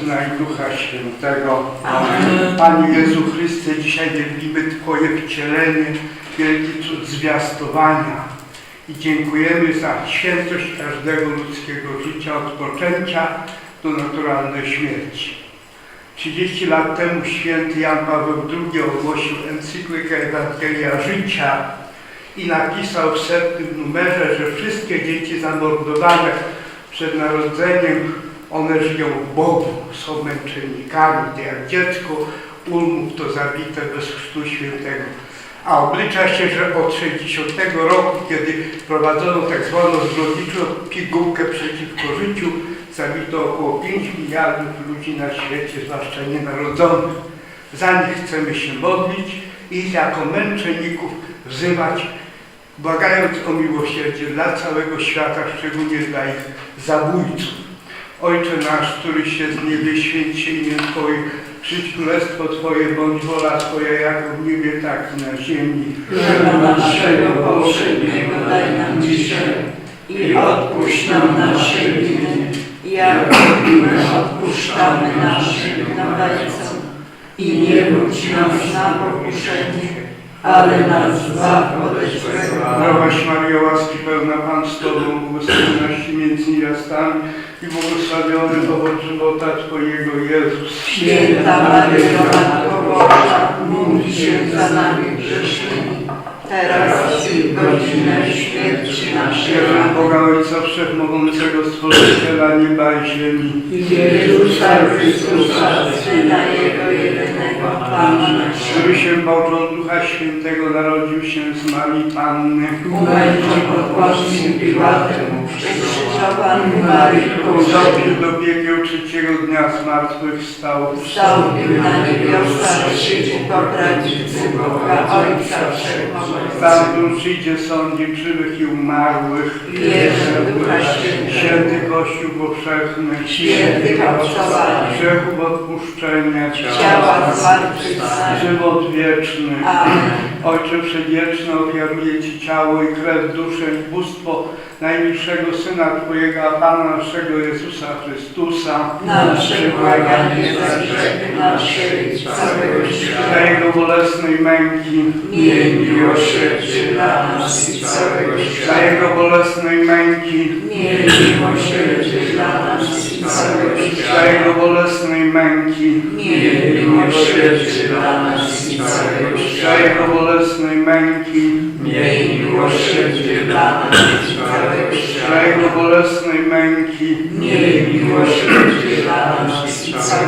Syna i Ducha Świętego. Amen. Panie Jezu Chryste, dzisiaj wielbimy Twoje wcielenie, wielki cud zwiastowania. I dziękujemy za świętość każdego ludzkiego życia od poczęcia do naturalnej śmierci. 30 lat temu święty Jan Paweł II ogłosił encyklikę Ewangelia Życia i napisał w setnym numerze, że wszystkie dzieci zamordowane przed narodzeniem, one żyją w Bogu, są męczennikami, gdy jak dziecko ulmów to zabite bez chrztu świętego. A oblicza się, że od 60 roku, kiedy prowadzono tak zwaną zbrodniczą pigułkę przeciwko życiu, zabito około 5 miliardów ludzi na świecie, zwłaszcza nienarodzonych. Za nich chcemy się modlić i jako męczenników wzywać, błagając o miłosierdzie dla całego świata, szczególnie dla ich zabójców. Ojcze nasz, któryś się z niebie, święć się imię Twoje, przyjdź królestwo Twoje, bądź wola Twoja, jako w niebie, tak i na ziemi. Chleba naszego powszedniego daj nam dzisiaj i odpuść nam nasze winy, jak my odpuszczamy naszym winowajcom. I nie wódź nas na pokuszenie, ale nas zbaw ode złego. Zdrowaś łaski pełna Pan z Tobą, błogosławionaś między niewiastami i błogosławiony owoc żywota Twojego, Jezus. Święta Maryjo, Matko Boża, módl się za nami grzesznymi, teraz i w godzinę śmierci naszej. Wierzę w Amen. Boga Ojca Wszechmogącego, Stworzyciela nieba i ziemi. Jezusa Chrystusa, Syna Jego jedynego, Który się począł Ducha Świętego, narodził się z Marii Panny. Umęczony pod Pąckim Piłatem, przekrzyżowany Maryjką, Uzopił do piekieł trzeciego dnia zmartwychwstał. wstąpił na niebiosa, siedzi po prawicy Boga Ojca Wszechmogącego. Stamtąd przyjdzie sądzić żywych i umarłych. Wierzę w Ducha Świętego, Święty Kościół powszechny. świętych obcowanych, Grzechów odpuszczenia. ciała zmartwychwstania. Żywot wieczny. Amen. Ojcze Przedwieczny, ofiaruję Ci ciało i krew, duszę i bóstwo najmilszego Syna Twojego, a Pana naszego Jezusa Chrystusa. Na przebłaganie za grzechy nasze i całego świata. Jego bolesnej męki. Miej miłosierdzie dla nas i całego świata. Jego bolesnej męki. Miej miłosierdzie dla nas Jego bolesnej męki. Miej miłosierdzie dla nas i całego świata. Jego bolesnej męki. Miej miłosierdzie dla nas i całego świata. Jego bolesnej męki. Miej miłosierdzie dla nas Za.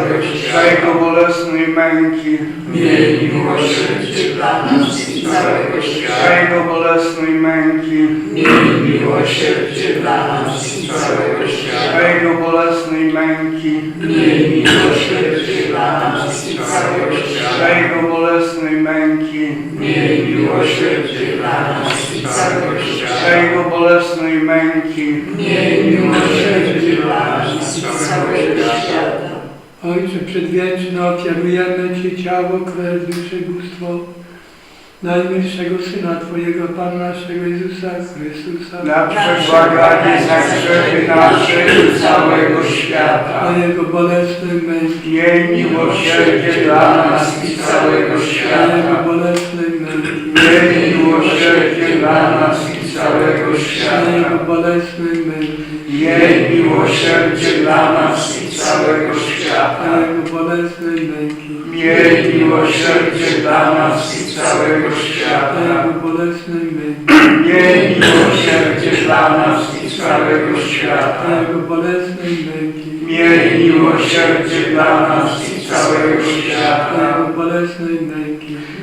Jego bolesnej męki. Miej miłosierdzie dla nas i całego Za świata. Jego bolesnej męki. Miej miłosierdzie dla nas i całego Za świata. Jego bolesnej męki. Miej miłosierdzie dla nas i całego Za świata. Jego bolesnej męki. Miej miłosierdzie dla nas i całego Za świata. Jego bolesnej męki. Miej miłosierdzie dla nas i całego świata. Ojcze Przedwieczny, ofiarujemy Ci ciało, krew, duszę, bóstwo najmilszego Syna Twojego, Pana naszego Jezusa Chrystusa, Na przebłaganie za grzechy nasze i całego świata. o Jego bolesnej męki, Miej miłosierdzie dla nas i całego o Jego świata. bolesnej męki, Miej miłosierdzie dla nas i całego o Jego świata. bolesnej męki, Miej miłosierdzie dla nas i całego świata. Jego bolesnej męki, Miej miłosierdzie dla nas i całego świata. Jego bolesnej męki, Miej miłosierdzie dla nas i całego świata. Jego bolesnej męki, Miej miłosierdzie dla nas i całego świata. Jego bolesnej męki,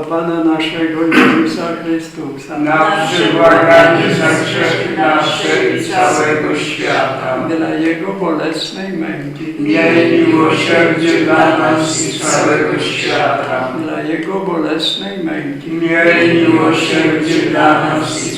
a Pana naszego Jezusa Chrystusa, Na przebłaganie za grzechy nasze i całego świata. dla Jego bolesnej męki, Miej miłosierdzie dla nas i całego świata. dla Jego bolesnej męki, Miej miłosierdzie dla nas i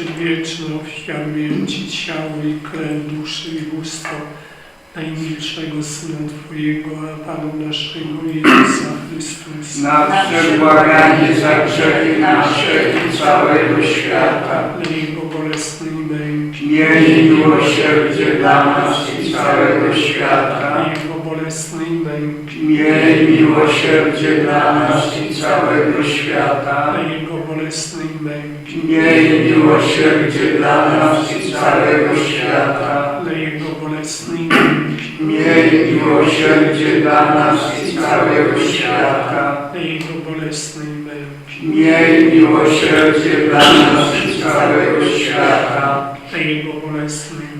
Ojcze Przedwieczny, ofiaruję Ci ciało i krew, duszę i bóstwo najmilszego Syna Twojego, a Pana naszego Jezusa Chrystusa. Na przebłaganie za grzechy nasze i całego świata. Dla Jego bolesnej męki, Miej miłosierdzie dla nas i całego świata. dla Jego bolesnej męki, Miej miłosierdzie dla nas i całego świata. dla Jego bolesnej męki, Miej miłosierdzie dla nas i całego świata. dla Jego bolesnej męki, Miej miłosierdzie dla nas i całego świata. dla Jego bolesnej męki, Miej miłosierdzie dla nas i całego świata. dla Jego bolesnej męki,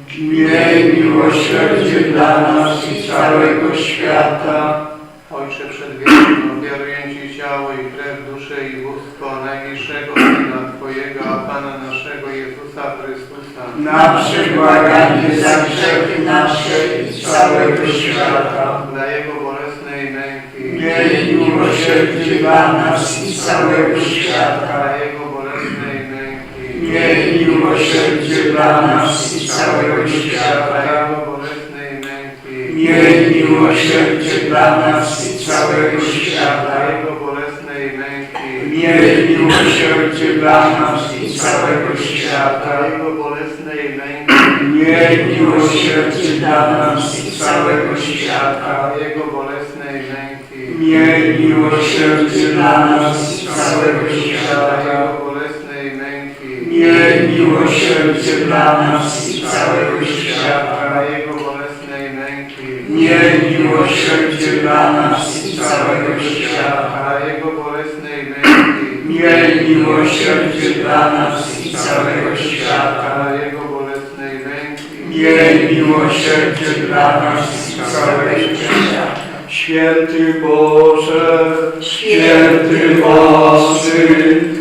Miej miłosierdzie dla nas i całego świata. Ojcze Przedwieczny, ofiaruję Ci ciało i krew, duszę i bóstwo najmilszego Syna Twojego, a Pana naszego Jezusa Chrystusa, Na przebłaganie za grzechy nasze i całego świata. dla Jego bolesnej męki, Miej miłosierdzie dla nas i całego świata. dla Jego bolesnej męki, Miej miłosierdzie dla nas i całego świata. Miej miłosierdzie dla nas i całego świata. Miej miłosierdzie dla nas i całego świata. Miej miłosierdzie dla nas i całego świata. Miej miłosierdzie dla nas i całego świata. Miej miłosierdzie dla nas i całego świata. Jego bolesnej męki, Miej miłosierdzie dla nas i całego świata. Jego bolesnej męki, Miej miłosierdzie dla nas i całego świata. Jego bolesnej męki, Miej miłosierdzie dla nas i całego świata. Święty Boże, święty mocny,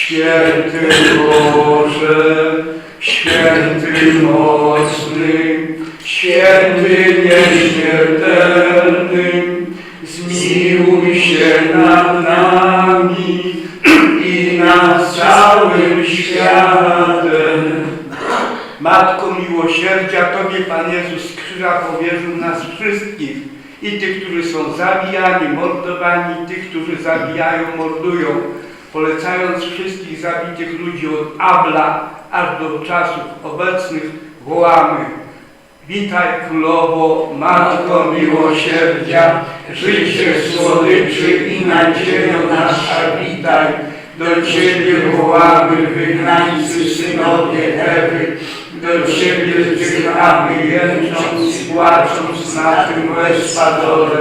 Święty Boże, święty mocny, święty nieśmiertelny, zmiłuj się nad nami i nad całym światem. Matko miłosierdzia, Tobie Pan Jezus krzyża powierzył nas wszystkich. I tych, którzy są zabijani, mordowani, tych, którzy zabijają, mordują. Polecając wszystkich zabitych ludzi od Abla aż do czasów obecnych, wołamy Witaj Królowo, Matko Miłosierdzia, życie słodyczy i nadziejo nasza, witaj. Do Ciebie wołamy wygnańcy synowie Ewy, do Ciebie wzdychamy jęcząc i płacząc na tym respadole.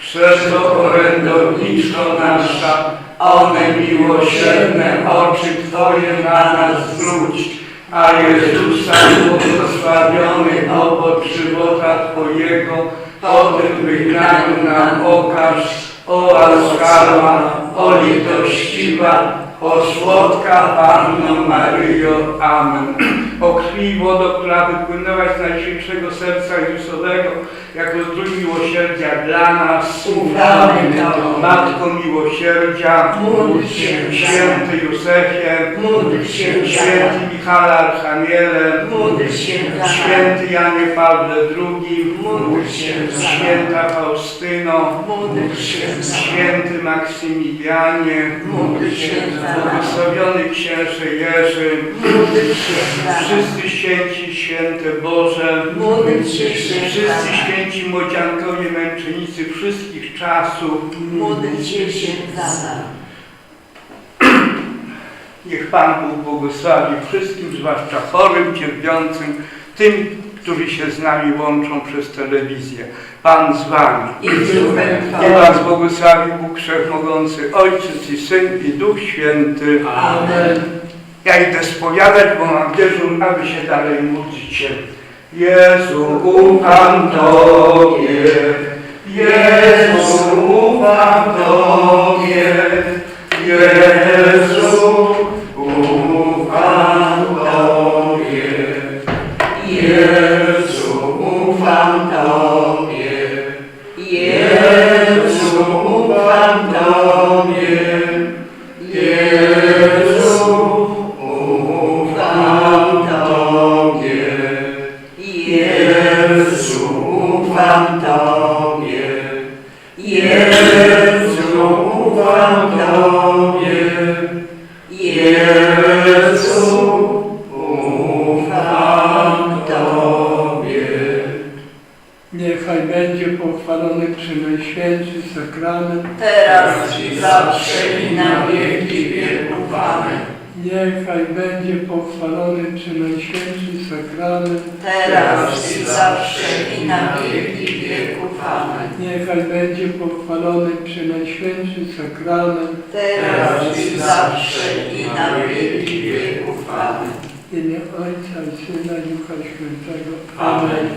Szerzo orędowniczo nasza, one miłosierne oczy Twoje na nas zwróć, a Jezusa błogosławiony owoc żywota Twojego, o tym wygnaniu nam okaż, o łaskawa, o litościwa, o słodka Panno Maryjo. Amen. O krwi i wodo, która wypłynęłaś z Najświętszego Serca Jezusowego, jako zdrój miłosierdzia dla nas, Ufamy. Matko Miłosierdzia, Módl się Święty Józefie, Módl się Święty Michale Archaniele, Módl się Święty Janie Pawle II, Módl się Święta Faustyno, Módl się Święty Maksymilianie, Módl się błogosławiony Księże Jerzy, za wszyscy święci, święte Boże, wszyscy święci młodziankowie męczennicy wszystkich czasów, Niech Pan Bóg błogosławi wszystkim, zwłaszcza chorym, cierpiącym, tym, którzy się z nami łączą przez telewizję. Pan z Wami. i Niech Was błogosławi Bóg Wszechmogący, Ojciec i Syn i Duch Święty. Amen. Ja idę spowiadać, bo mam dyżur, aby się dalej modlić. Jezu, ufam Tobie. Jezu, ufam Tobie. Jezu, ufam Tobie. Jezu, ufam Tobie. Niechaj będzie pochwalony Przynajświętszy Sakrament. teraz i zawsze i na wieki wieków. Amen. Niechaj będzie pochwalony Przynajświętszy Sakrament. Teraz i zawsze i na wieki. Amen. Niechaj będzie pochwalony Przynajświętszy Sakrament. Teraz i zawsze i na wieki wieków. Amen. W imię Ojca i Syna i Ducha Świętego. Amen.